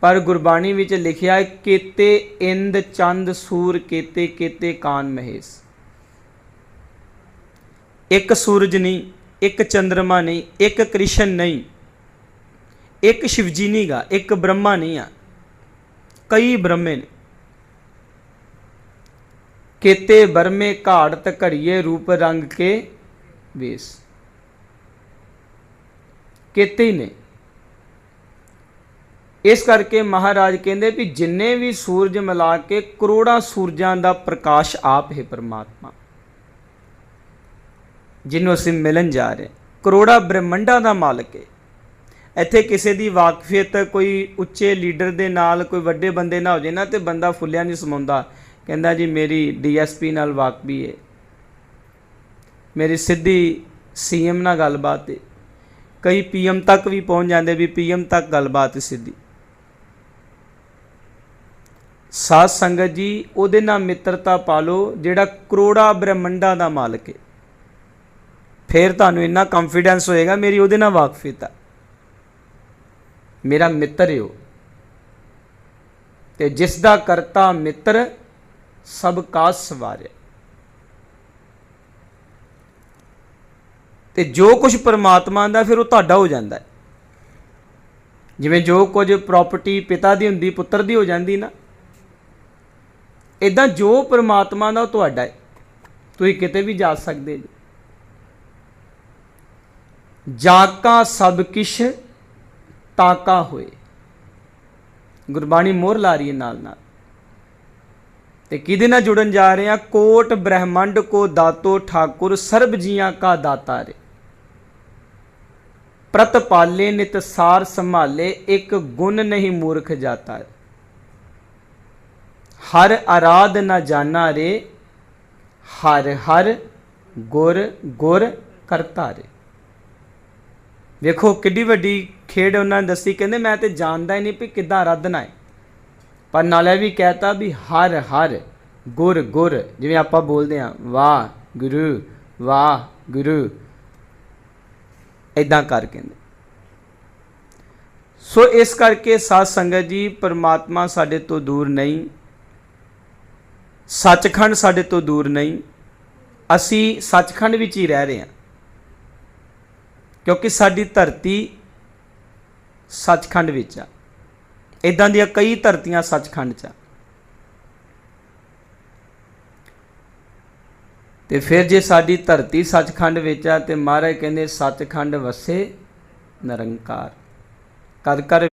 ਪਰ ਗੁਰਬਾਣੀ ਵਿੱਚ ਲਿਖਿਆ ਹੈ, ਕੇਤੇ ਇੰਦ ਚੰਦ ਸੂਰ, ਕੇਤੇ ਕੇਤੇ ਕਾਨ ਮਹੇਸ਼। ਇੱਕ ਸੂਰਜ ਨਹੀਂ, ਇੱਕ ਚੰ드ਰਮਾ ਨਹੀਂ, ਇੱਕ ਕ੍ਰਿਸ਼ਨ ਨਹੀਂ, ਇੱਕ ਸ਼ਿਵਜੀ ਨਹੀਂ ਗਾ, ਇੱਕ ਬ੍ਰਹਮਾ ਨਹੀਂ ਆ। ਕਈ ਬ੍ਰਹਮੇ ਨੇ। ਕੇਤੇ ਬਰਮੇ ਘਾੜਤ ਘੜੀਏ ਰੂਪ ਰੰਗ ਕੇ ਵੇਸ। ਕੇਤੇ ਨੇ। ਇਸ ਕਰਕੇ ਮਹਾਰਾਜ ਕਹਿੰਦੇ ਵੀ ਜਿੰਨੇ ਵੀ ਸੂਰਜ ਮਿਲਾ ਕੇ ਕਰੋੜਾਂ ਸੂਰਜਾਂ ਦਾ ਪ੍ਰਕਾਸ਼ ਆਪ ਹੈ ਪਰਮਾਤਮਾ। ਜਿਹਨੂੰ ਅਸੀਂ ਮਿਲਣ ਜਾ ਰਹੇ, ਕਰੋੜਾਂ ਬ੍ਰਹਮੰਡਾਂ ਦਾ ਮਾਲਕ ਹੈ। ਇੱਥੇ ਕਿਸੇ ਦੀ ਵਾਕਫੀਅਤ ਕੋਈ ਉੱਚੇ ਲੀਡਰ ਦੇ ਨਾਲ, ਕੋਈ ਵੱਡੇ ਬੰਦੇ ਨਾਲ ਹੋ ਜੇ ਨਾ, ਤੇ ਬੰਦਾ ਫੁੱਲਿਆਂ ਨਹੀਂ ਸਮਾਉਂਦਾ। ਕਹਿੰਦਾ ਜੀ, ਮੇਰੀ ਡੀਐਸਪੀ ਨਾਲ ਵਾਕਫੀ ਹੈ। ਮੇਰੀ ਸਿੱਧੀ ਸੀਐਮ ਨਾਲ ਗੱਲਬਾਤ ਹੈ। ਕਈ ਪੀਐਮ ਤੱਕ ਵੀ ਪਹੁੰਚ ਜਾਂਦੇ ਵੀ ਪੀਐਮ ਤੱਕ ਗੱਲਬਾਤ ਸਿੱਧੀ। ਸਾਧ ਸੰਗਤ ਜੀ, ਉਹਦੇ ਨਾਲ ਮਿੱਤਰਤਾ ਪਾ ਲਓ, ਜਿਹੜਾ ਕਰੋੜਾ ਬ੍ਰਹਮੰਡਾਂ ਦਾ ਮਾਲਕ ਹੈ। ਫਿਰ ਤੁਹਾਨੂੰ ਇੰਨਾ ਕੰਫੀਡੈਂਸ ਹੋਏਗਾ, ਮੇਰੀ ਉਹਦੇ ਨਾਲ ਵਾਕਫੀਅਤ ਹੈ ਮੇਰਾ ਮਿੱਤਰ ਹੈ ਉਹ। ਤੇ ਜਿਸ ਦਾ ਕਰਤਾ ਮਿੱਤਰ ਸਭ ਕਾ ਸਵਾਰਿਆ। ਤੇ ਜੋ ਕੁਝ ਪਰਮਾਤਮਾ ਦਾ, ਫਿਰ ਉਹ ਤੁਹਾਡਾ ਹੋ ਜਾਂਦਾ ਹੈ। ਜਿਵੇਂ ਜੋ ਕੁਝ ਪ੍ਰਾਪਰਟੀ ਪਿਤਾ ਦੀ ਹੁੰਦੀ, ਪੁੱਤਰ ਦੀ ਹੋ ਜਾਂਦੀ ਨਾ। ਇਦਾਂ ਜੋ ਪਰਮਾਤਮਾ ਦਾ ਉਹ ਤੁਹਾਡਾ ਹੈ। ਤੁਸੀਂ ਕਿਤੇ ਵੀ ਜਾ ਸਕਦੇ ਜੀ ਜਾਕਾ ਸਭ ਕਿਛ ਤਾਕਾ ਹੋਏ। ਗੁਰਬਾਣੀ ਮੋਹਰ ਲਾ ਰਹੀ ਹੈ ਨਾਲ ਨਾਲ। ਤੇ ਕਿਹਦੇ ਨਾਲ ਜੁੜਨ ਜਾ ਰਹੇ ਆ ਕੋਟ ਬ੍ਰਹਮੰਡ ਕੋ ਦਾਤੋ ਠਾਕੁਰ, ਸਰਬ ਜੀਆਂ ਕਾ ਦਾਤਾ ਰੇ। ਪ੍ਰਤ ਪਾਲੇ ਨਿਤ ਸਾਰ ਸੰਭਾਲੇ, ਇੱਕ ਗੁਣ ਨਹੀਂ ਮੂਰਖ ਜਾਤਾ ਰੇ। ਹਰ ਆਰਾਧ ਨਾ ਜਾਣਾ ਰੇ, ਹਰ ਹਰ ਗੁਰ ਗੁਰ ਕਰਤਾ ਰੇ। ਵੇਖੋ ਕਿੱਡੀ ਵੱਡੀ ਖੇਡ ਉਹਨਾਂ ਨੇ ਦੱਸੀ, ਕਹਿੰਦੇ ਮੈਂ ਤੇ ਜਾਣਦਾ ਹੀ ਨਹੀਂ ਵੀ ਕਿੱਦਾਂ ਆਰਾਧਨਾ ਹੈ। ਪਰ ਨਾਲੇ ਵੀ ਕਹਿਤਾ ਵੀ ਹਰ ਹਰ ਗੁਰ ਗੁਰ, ਜਿਵੇਂ ਆਪਾਂ ਬੋਲਦੇ ਆ ਵਾਹ ਗੁਰੂ ਵਾਹ ਗੁਰੂ ਇਦਾਂ ਕਰ ਕਹਿੰਦੇ। ਸੋ ਇਸ ਕਰਕੇ ਸਾਧ ਸੰਗਤ ਜੀ, ਪਰਮਾਤਮਾ ਸਾਡੇ ਤੋਂ ਦੂਰ ਨਹੀਂ ਸੱਚਖੰਡ ਸਾਡੇ ਤੋਂ ਦੂਰ ਨਹੀਂ, ਅਸੀਂ ਸੱਚਖੰਡ ਵਿੱਚ ਹੀ ਰਹਿ ਰਹੇ ਹਾਂ। ਕਿਉਂਕਿ ਸਾਡੀ ਧਰਤੀ ਸੱਚਖੰਡ ਵਿੱਚ ਆ। ਇਦਾਂ ਦੀਆਂ ਕਈ ਧਰਤੀਆਂ ਸੱਚਖੰਡ 'ਚ ਆ। ਤੇ ਫਿਰ ਜੇ ਸਾਡੀ ਧਰਤੀ ਸੱਚਖੰਡ ਵਿੱਚ ਆ, ਤੇ ਮਹਾਰਾਜ ਕਹਿੰਦੇ ਸੱਚਖੰਡ ਵਸੇ ਨਿਰੰਕਾਰ। ਕਰ ਕਰ